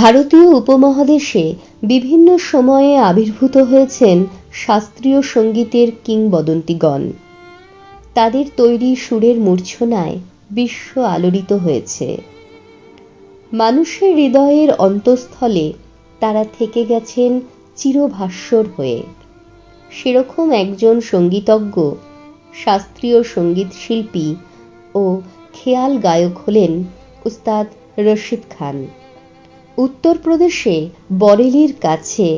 ভারতীয় উপমহাদেশে বিভিন্ন সময়ে আবির্ভূত হয়েছেন শাস্ত্রীয় সঙ্গীতের কিংবদন্তিগণ। তাদের তৈরি সুরের মূর্ছনায় বিশ্ব আলোড়িত হয়েছে। মানুষের হৃদয়ের অন্তঃস্থলে তারা থেকে গেছেন চিরভাস্বর হয়ে। সেরকম একজন সঙ্গীতজ্ঞ, শাস্ত্রীয় সংগীত শিল্পী ও খেয়াল গায়ক হলেন উস্তাদ রশিদ খান। উত্তরপ্রদেশে বরেলির কাছে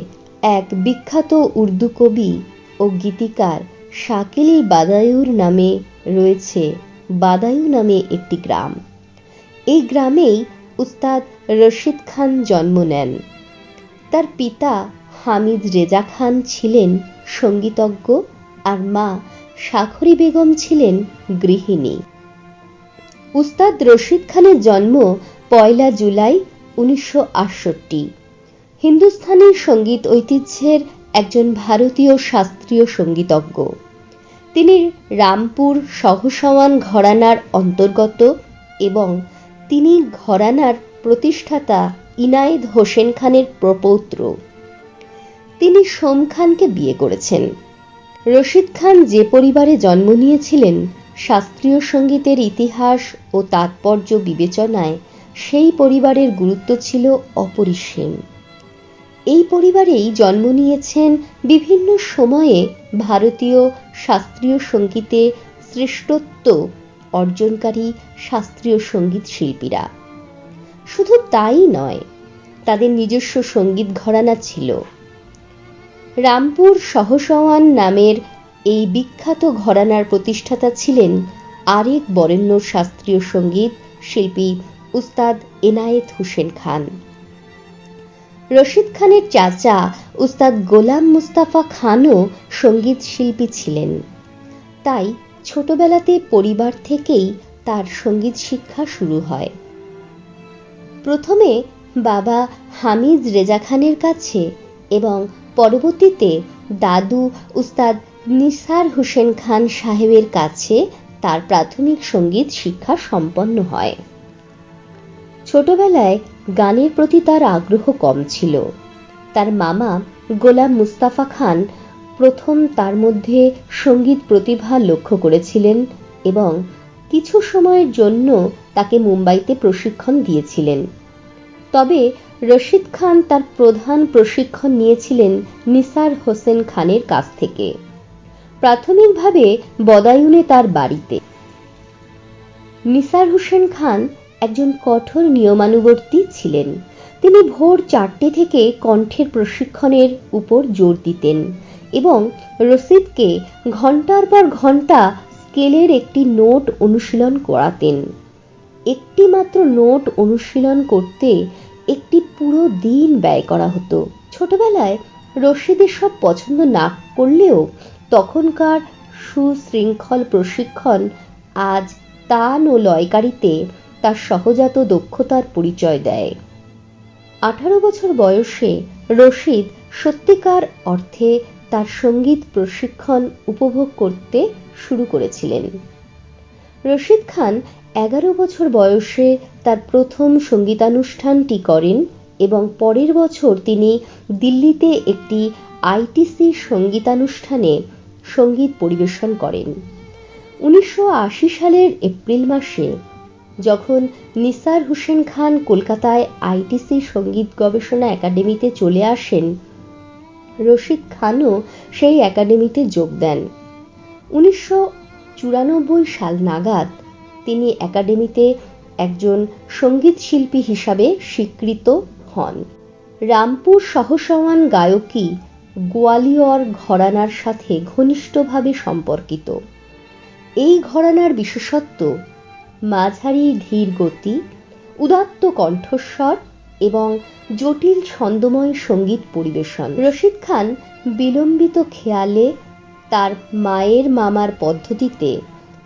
এক বিখ্যাত উর্দু কবি ও গীতিকার শাকিল বাদায়ুর নামে রয়েছে বাদায়ু নামে একটি গ্রাম। এই গ্রামেই উস্তাদ রশিদ খান জন্ম নেন। তার পিতা হামিদ রেজা খান ছিলেন সঙ্গীতজ্ঞ আর মা শাখরি বেগম ছিলেন গৃহিণী। উস্তাদ রশিদ খানের জন্ম পয়লা জুলাই উনিশশো আটষট্টি। হিন্দুস্থানি সংগীত ঐতিহ্যের একজন ভারতীয় শাস্ত্রীয় সঙ্গীতজ্ঞ। তিনি রামপুর সহসওয়ান ঘরানার অন্তর্গত এবং তিনি ঘরানার প্রতিষ্ঠাতা ইনায়েত হোসেন খানের প্রপৌত্র। তিনি সোম খানকে বিয়ে করেছেন। রশিদ খান যে পরিবারে জন্ম নিয়েছিলেন, শাস্ত্রীয় সঙ্গীতের ইতিহাস ও তাৎপর্য বিবেচনায় সেই পরিবারের গুরুত্ব ছিল অপরিসীম। এই পরিবারেই জন্ম নিয়েছেন বিভিন্ন সময়ে ভারতীয় শাস্ত্রীয় সঙ্গীতে শ্রেষ্ঠত্ব অর্জনকারী শাস্ত্রীয় সংগীত শিল্পীরা। শুধু তাই নয়, তাদের নিজস্ব সংগীত ঘরানা ছিল। রামপুর সহসওয়ান নামের এই বিখ্যাত ঘরানার প্রতিষ্ঠাতা ছিলেন আরেক বরেণ্য শাস্ত্রীয় সংগীত শিল্পী উস্তাদ এনায়েত হোসেন খান। রশিদ খানের চাচা উস্তাদ গোলাম মুস্তাফা খানও সংগীত শিল্পী ছিলেন। তাই ছোটবেলাতে পরিবার থেকেই তার সংগীত শিক্ষা শুরু হয়। প্রথমে বাবা হামিদ রেজা খানের কাছে এবং পরবর্তীতে দাদু উস্তাদ নিসার হোসেন খান সাহেবের কাছে তার প্রাথমিক সংগীত শিক্ষা সম্পন্ন হয়। ছোটবেলায় গানের প্রতি তার আগ্রহ কম ছিল। তার মামা গোলাম মুস্তাফা খান প্রথম তার মধ্যে সংগীত প্রতিভা লক্ষ্য করেছিলেন এবং কিছু সময়ের জন্য তাকে মুম্বাইতে প্রশিক্ষণ দিয়েছিলেন। তবে রশিদ খান তার প্রধান প্রশিক্ষণ নিয়েছিলেন নিসার হোসেন খানের কাছ থেকে। প্রাথমিকভাবে বদায়ুনে তার বাড়িতে। নিসার হোসেন খান একজন কঠোর নিয়মানুবর্তী ছিলেন। তিনি ভোর চারটে থেকে কণ্ঠের প্রশিক্ষণের উপর জোর দিতেন এবং রশিদকে ঘণ্টার পর ঘণ্টা স্কেলের একটি নোট অনুশীলন করাতেন। একটি মাত্র নোট অনুশীলন করতে একটি পুরো দিন ব্যয় করা হতো। ছোটবেলায় রশিদের সব পছন্দ না করলেও তখনকার সুশৃঙ্খল প্রশিক্ষণ আজ তান ও লয়কারিতে তার সহজাত দক্ষতার পরিচয় দেয়। আঠারো বছর বয়সে রশিদ সত্যিকার অর্থে তার সংগীত প্রশিক্ষণ উপভোগ করতে শুরু করেছিলেন। রশিদ খান এগারো বছর বয়সে তার প্রথম সঙ্গীতানুষ্ঠানটি করেন এবং পরের বছর তিনি দিল্লিতে একটি আইটিসি সঙ্গীতানুষ্ঠানে সংগীত পরিবেশন করেন। উনিশশো আশি সালের এপ্রিল মাসে যখন নিসার হোসেন খান কলকাতায় আইটিসি সংগীত গবেষণা একাডেমিতে চলে আসেন, রশিদ খানও সেই একাডেমিতে যোগ দেন। উনিশশো চুরানব্বই সাল নাগাদ তিনি একাডেমিতে একজন সংগীত শিল্পী হিসাবে স্বীকৃত হন। রামপুর সহসওয়ান গায়কী গোয়ালিয়র ঘরানার সাথে ঘনিষ্ঠভাবে সম্পর্কিত। এই ঘরানার বিশেষত্ব মাঝারি ধীর গতি, উদাত্ত কণ্ঠস্বর এবং জটিল ছন্দময় সংগীত পরিবেশন। রশিদ খান বিলম্বিত খেয়ালে তার মায়ের মামার পদ্ধতিতে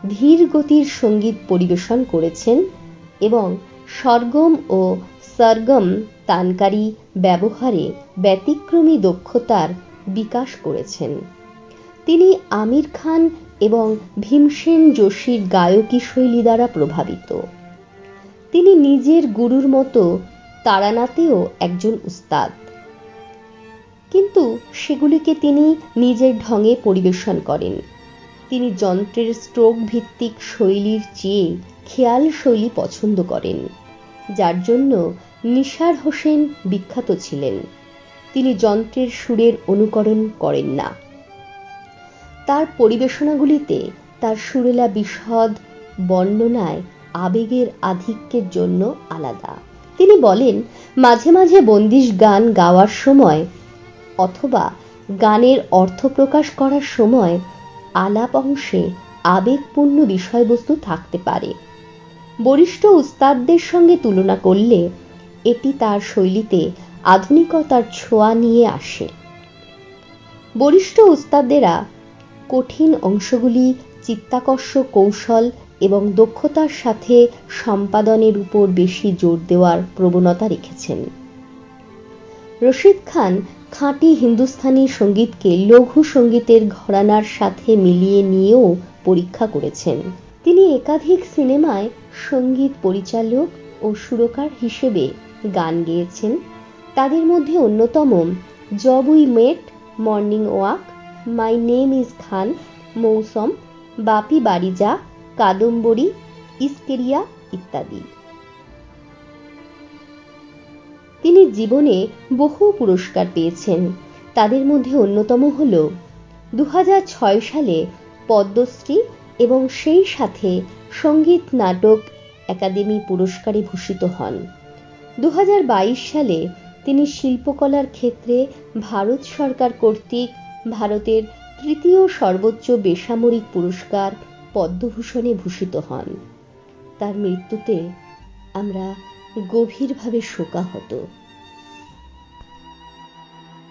ধীর গতির সংগীত পরিবেশন করেছেন এবং সরগম ও সরগম তানকারী ব্যবহারে ব্যতিক্রমী দক্ষতার বিকাশ করেছেন। তিনি আমির খান এবং ভীমসেন যোশীর গায়কী শৈলী দ্বারা প্রভাবিত। তিনি নিজের গুরুর মতো তারানাতেও একজন উস্তাদ। কিন্তু সেগুলিকে তিনি নিজের ঢঙে পরিবেশন করেন। তিনি যন্ত্রের স্ট্রোক ভিত্তিক শৈলীর চেয়ে খেয়াল শৈলী পছন্দ করেন, যার জন্য নিসার হোসেন বিখ্যাত ছিলেন। তিনি যন্ত্রের সুরের অনুকরণ করেন না। তার পরিবেশনাগুলিতে তার সুরেলা বিশদ বর্ণনায় আবেগের আধিক্যের জন্য আলাদা। তিনি বলেন, মাঝে মাঝে বন্দিশ গান গাওয়ার সময় অথবা গানের অর্থ প্রকাশ করার সময় আলাপ অংশে আবেগপূর্ণ বিষয়বস্তু থাকতে পারে। বরিষ্ঠ উস্তাদদের সঙ্গে তুলনা করলে এটি তার শৈলীতে আধুনিকতার ছোঁয়া নিয়ে আসে। বরিষ্ঠ উস্তাদেরা কঠিন অংশগুলি চিত্তাকর্ষ কৌশল এবং দক্ষতার সাথে সম্পাদনের উপর বেশি জোর দেওয়ার প্রবণতা রেখেছেন। রশিদ খান খাঁটি হিন্দুস্থানি সঙ্গীতকে লঘু সঙ্গীতের ঘরানার সাথে মিলিয়ে নিয়েও পরীক্ষা করেছেন। তিনি একাধিক সিনেমায় সংগীত পরিচালক ও সুরকার হিসেবে গান গেয়েছেন। তাদের মধ্যে অন্যতম Jab we met, morning walk my name is Khan Mausam Bapi Barija Kadambari Ishqeria ইত্যাদি। তিনি জীবনে বহু পুরস্কার পেয়েছেন। তাদের মধ্যে অন্যতম হল দু সালে পদ্মশ্রী এবং সেই সাথে সংগীত নাটক একাডেমি পুরস্কারে ভূষিত হন। দু হাজার বাইশ সালে তিনি শিল্পকলার ক্ষেত্রে ভারত সরকার কর্তৃক ভারতের তৃতীয় সর্বোচ্চ বেসামরিক পুরস্কার পদ্মভূষণে ভূষিত হন। তার মৃত্যুতে আমরা গভীরভাবে শোকাহত।